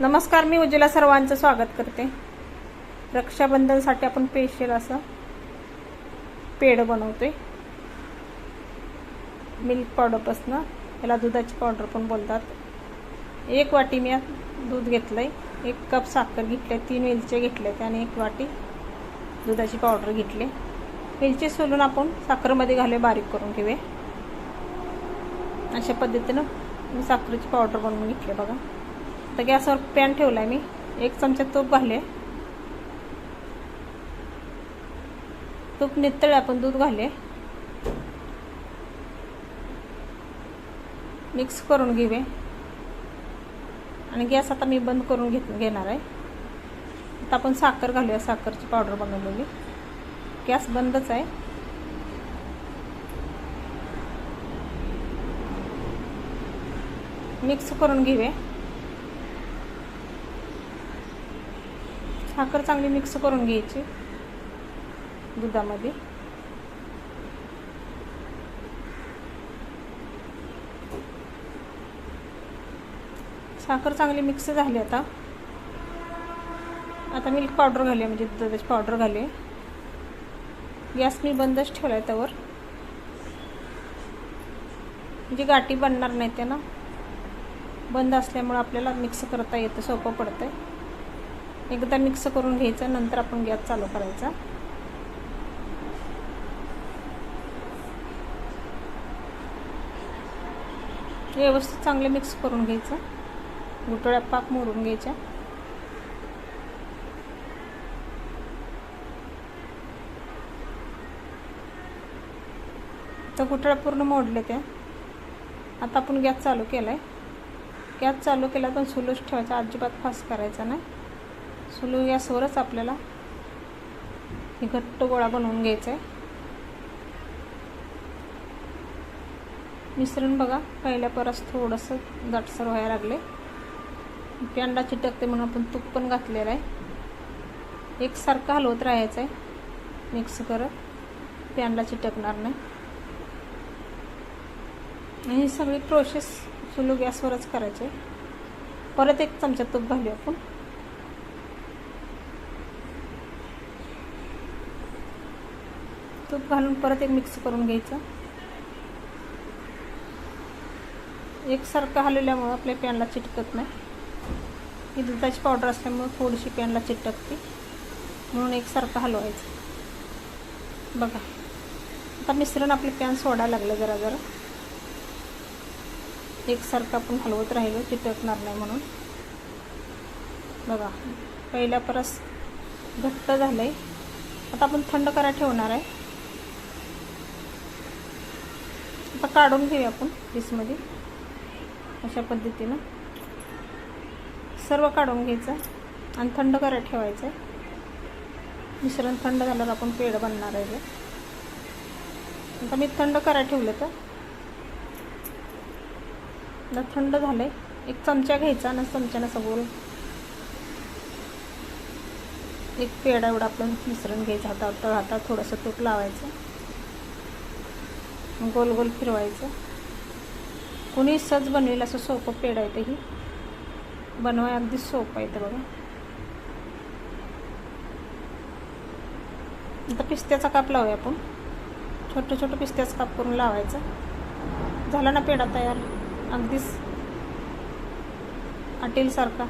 नमस्कार मी उज्ज्वला सर्वांचं स्वागत करते. रक्षाबंधनसाठी आपण स्पेशल असं पेढ बनवतोय. मिल्क पावडरपासनं याला दुधाची पावडर पण बोलतात. एक वाटी मी यात दूध घेतलंय. एक कप साखर घेतले तीन वेलचे घेतले आणि एक वाटी दुधाची पावडर घेतली. वेलची सोलून आपण साखरमध्ये घालूया बारीक करून घेऊया. अशा पद्धतीनं मी साखरेची पावडर बनवून घेतली बघा. तर गॅसवर पॅन ठेवला मी. एक चमचा तूप घाले तूप नितळे आपण दूध घाले मिक्स करून घेवे आणि गॅस आता मी बंद करून घेत घेणार आहे. आता आपण साखर घालूया साखरची पावडर बनवलेली. गॅस बंदच आहे. मिक्स करून घेऊया. साखर चांगली मिक्स करून घ्यायची. दुधामध्ये. साखर चांगली मिक्स झाली आता. आता मिल्क पावडर घालूया म्हणजे दुधाची पावडर घालूया. गॅस मी बंदच ठेवला आहे त्यावर. म्हणजे गाठी बनणार नाही ते ना. बंद असल्यामुळं आपल्याला मिक्स करता येतं सोपं पडतं आहे एकदा मिक्स करून घ्यायचं नंतर आपण गॅस चालू करायचा. व्यवस्थित चांगले मिक्स करून घ्यायचं. घुटळ्या पाक मोडून घ्यायच्या. तर घुटळ्या पूर्ण मोडले त्या. आता आपण गॅस चालू केला आहे गॅस चालू केला पण सुलूच ठेवायचा अजिबात फास्ट करायचा नाही. सुलू गॅसवरच आपल्याला हे घट्ट गोळा बनवून घ्यायचा आहे मिश्रण बघा पहिल्या परस थोडंसं दाटसर व्हायला लागले पॅंडा चिटकते म्हणून आपण तूप पण घातलेलं आहे. एकसारखं हलवत राहायचं आहे मिक्स करत पॅनला चिटकणार नाही. आणि ही सगळी प्रोसेस सुलू गॅसवरच करायचे परत एक चमचा तूप घालूया आपण. तूप घालून परत एक मिक्स करून घ्यायचं. एकसारखं हलवल्यामुळं आपल्या पॅनला चिटकत नाही. ही दुधाची पावडर असल्यामुळं थोडीशी पॅनला चिटकते. म्हणून एकसारखं हलवायचं. बघा. आता मिश्रण आपले पॅन सोडायला लागलं जरा जरा. एकसारखं आपण हलवत राहिलो चिटकणार नाही म्हणून. बघा. पहिल्या परस घट्ट झालं आहे आता आपण थंड करा ठेवणार आहे. आता काढून घेऊया आपण डिशमध्ये अशा पद्धतीनं. सर्व काढून घ्यायचं आणि थंड करा ठेवायचं. आहे मिश्रण थंड झाल्यावर आपण पेढ बनणार आहे आता मी थंड करा ठेवलं तर. थंड झालं आहे एक चमचा घ्यायचा आणि चमच्यानं सगळं. एक पेढा एवढा आपण मिश्रण घ्यायचं. हातात हातात थोडंसं तूप लावायचं. गोल गोल फिरवायचं. कुणी सहज बनवेल असं सोपं पेड आहे ही. बनवाय अगदी सोपं आहे तर बघा. आता पिस्त्याचा काप लावूया आपण. छोटं छोटं पिस्त्याचा काप करून लावायचं. झाला ना पेढा तयार? अगदीच. आटेलसारखा.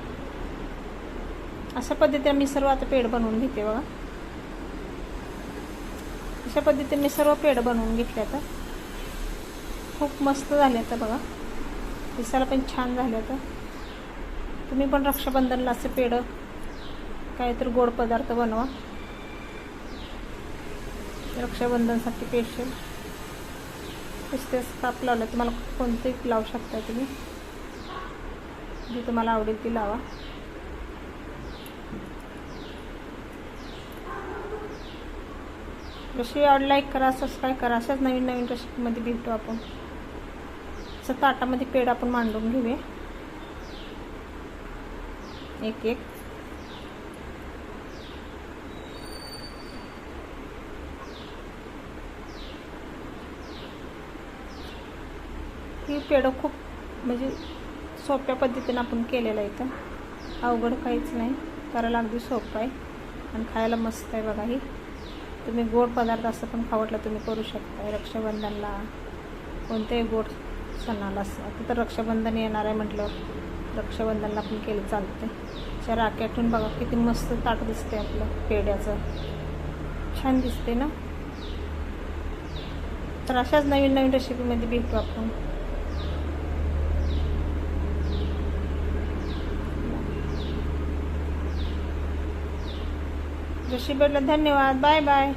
अशा पद्धतीने मी सर्व आता पेढ बनवून घेते बघा. अशा पद्धतीने मी सर्व पेड बनवून घेतले आता. खूप मस्त झाले आता बघा. दिसायला पण छान झाले आता. तुम्ही पण रक्षाबंधनला असं पेढं काहीतरी गोड पदार्थ बनवा. रक्षाबंधनसाठी स्पेशल पिस्तेच काप लावलं तुम्हाला कोणतेही लावू शकता तुम्ही. जी तुम्हाला आवडेल ती लावा. रेसिपी आवड लाईक करा सबस्क्राईब करा. अशाच नवीन नवीन रेसिपीमध्ये भेटू आपण. असं ताटामध्ये पेड आपण मांडून घेऊया. एक एक. ही पेढं खूप म्हणजे सोप्या पद्धतीनं आपण केलेलं आहे इथं. अवघड काहीच नाही. करायला अगदी सोपं आहे. आणि खायला मस्त आहे बघा ही. तुम्ही गोड पदार्थ असं पण खावटलं तुम्ही करू शकता रक्षाबंधनला कोणत्याही गोड सणाला असं. आता तर रक्षाबंधन येणार आहे म्हटलं रक्षाबंधनला पण केलं चालते त्या राख्यातून बघा किती मस्त ताट दिसते आपलं पेड्याचं छान दिसते ना? तर अशाच नवीन नवीन रेसिपीमध्ये भेटू आपण. रेसिपीला धन्यवाद. Bye bye